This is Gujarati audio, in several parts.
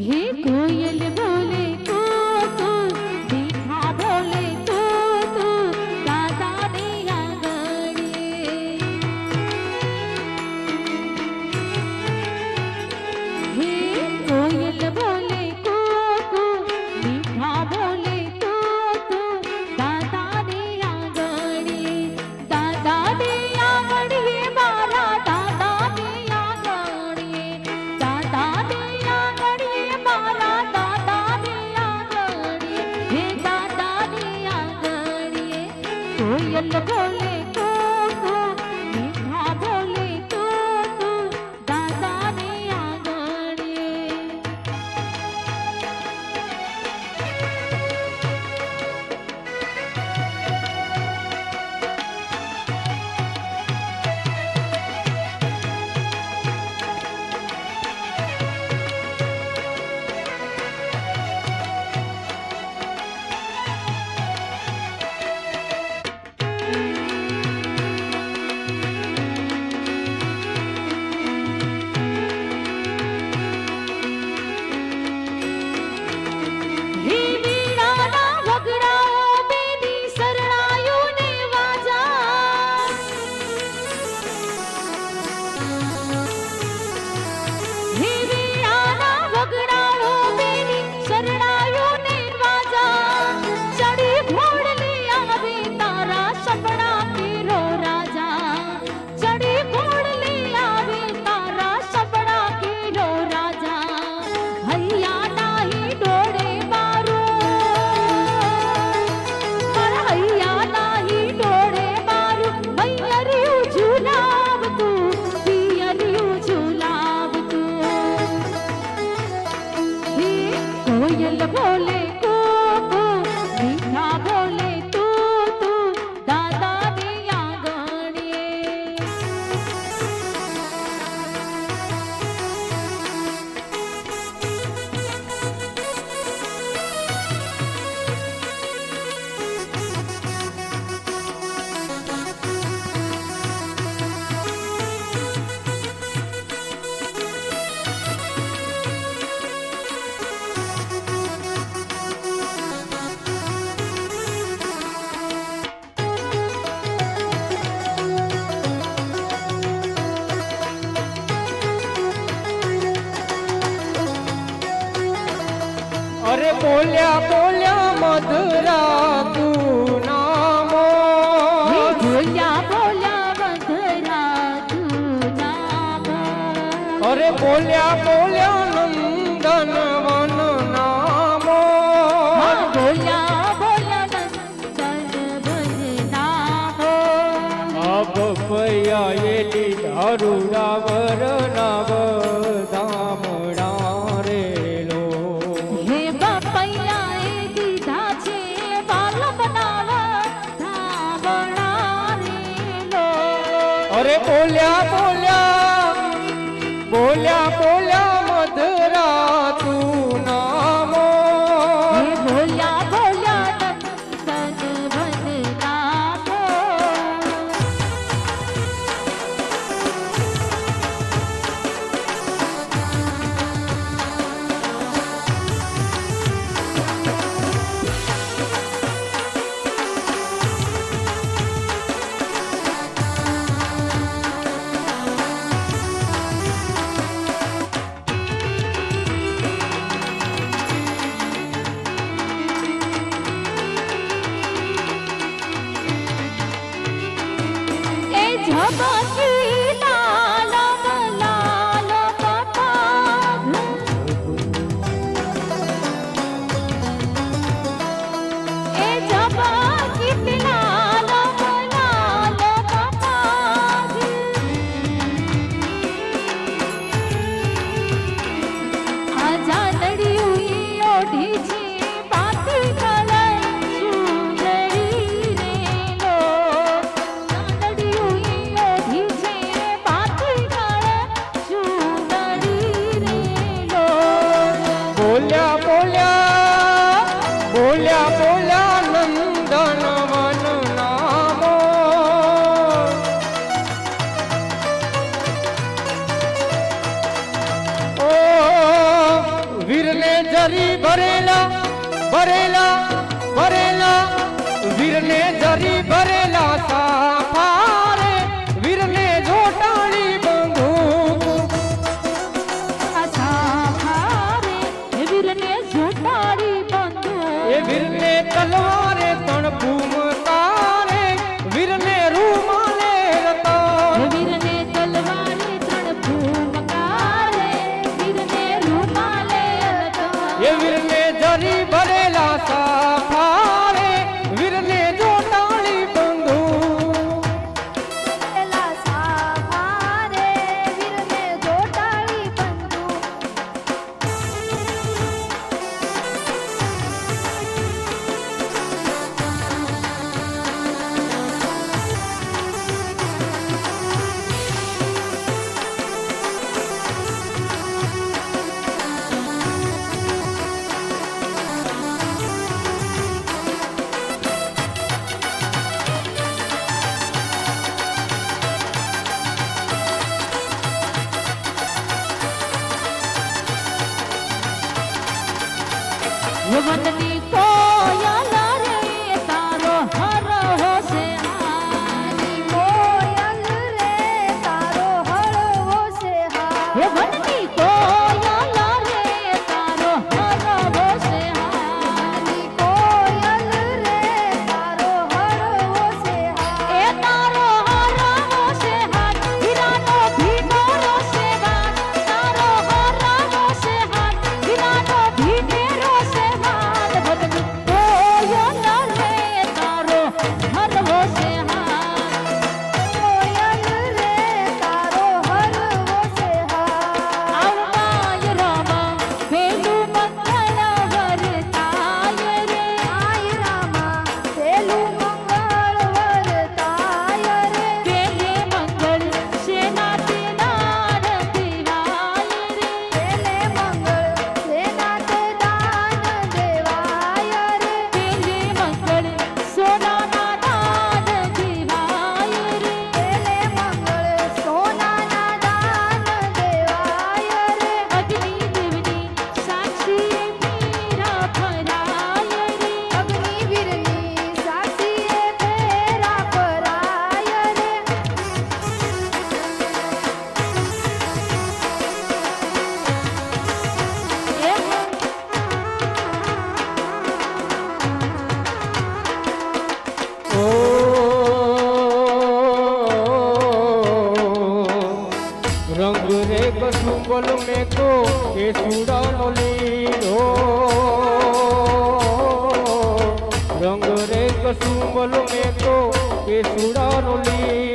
હે કોયલ બા બોલ્યા બોલ્યા મધુરા તું નામો. બોલ્યા બોલ્યા મધુરા તું નામો અરે બોલ્યા બોલ્યા નંદન મેકો એ સુડાનો લીલો રંગ રે કસુંબલો મેકો એ સુડાનો લીલો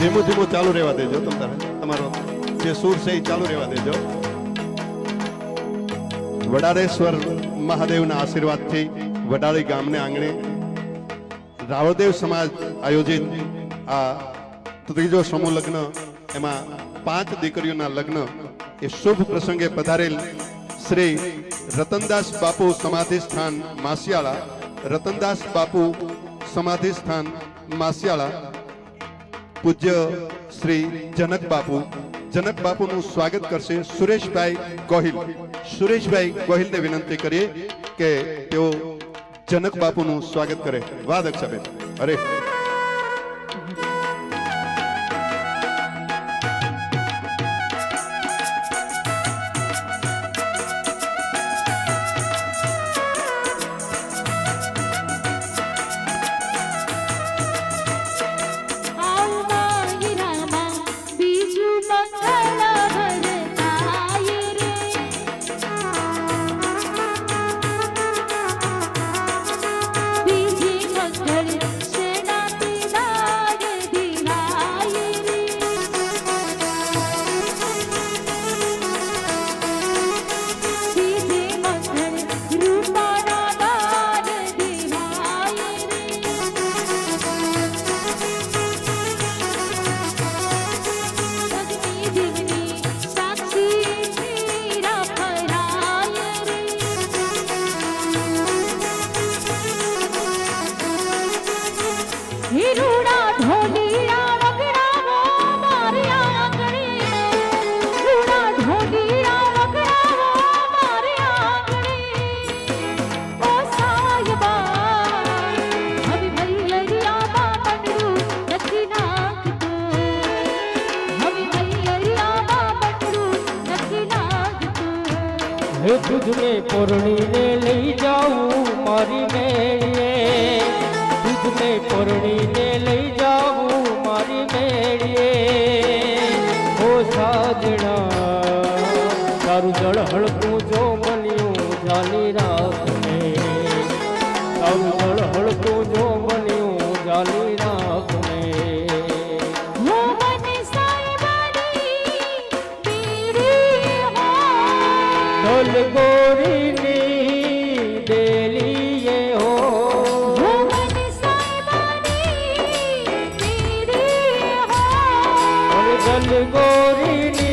ધીમું ધીમું ચાલુ રહેવા દેજો તમારે તમારો જે સુર છે એ ચાલુ રહેવા દેજો. વડારેશ્વર મહાદેવના આશીર્વાદથી વડાળી ગામને આંગણે રાવળદેવ સમાજ આયોજિત આ ત્રીજો સમૂહ લગ્ન, એમાં પાંચ દીકરીઓના લગ્ન એ શુભ પ્રસંગે પધારેલ શ્રી રતનદાસ બાપુ સમાધિ સ્થાન માસિયાળા, રતનદાસ બાપુ સમાધિ સ્થાન માસિયાળા પૂજ્ય શ્રી જનક બાપુ. જનક બાપુનું સ્વાગત કરશે સુરેશભાઈ ગોહિલ. સુરેશભાઈ ગોહિલને વિનંતી કરીએ કે તેઓ જનક બાપુ નું સ્વાગત કરે. વાદક સાહેબ અરે. Christmas. તુજને પૂર્ણીને લઈ જાઉં, મારી મેળીએ. તુજને પૂર્ણીને લઈ જાઉં, મારી મેળીએ. હો સાજણા, તારું જળ હળકું જો મળ્યું જાની રાખને તારું चल गोरी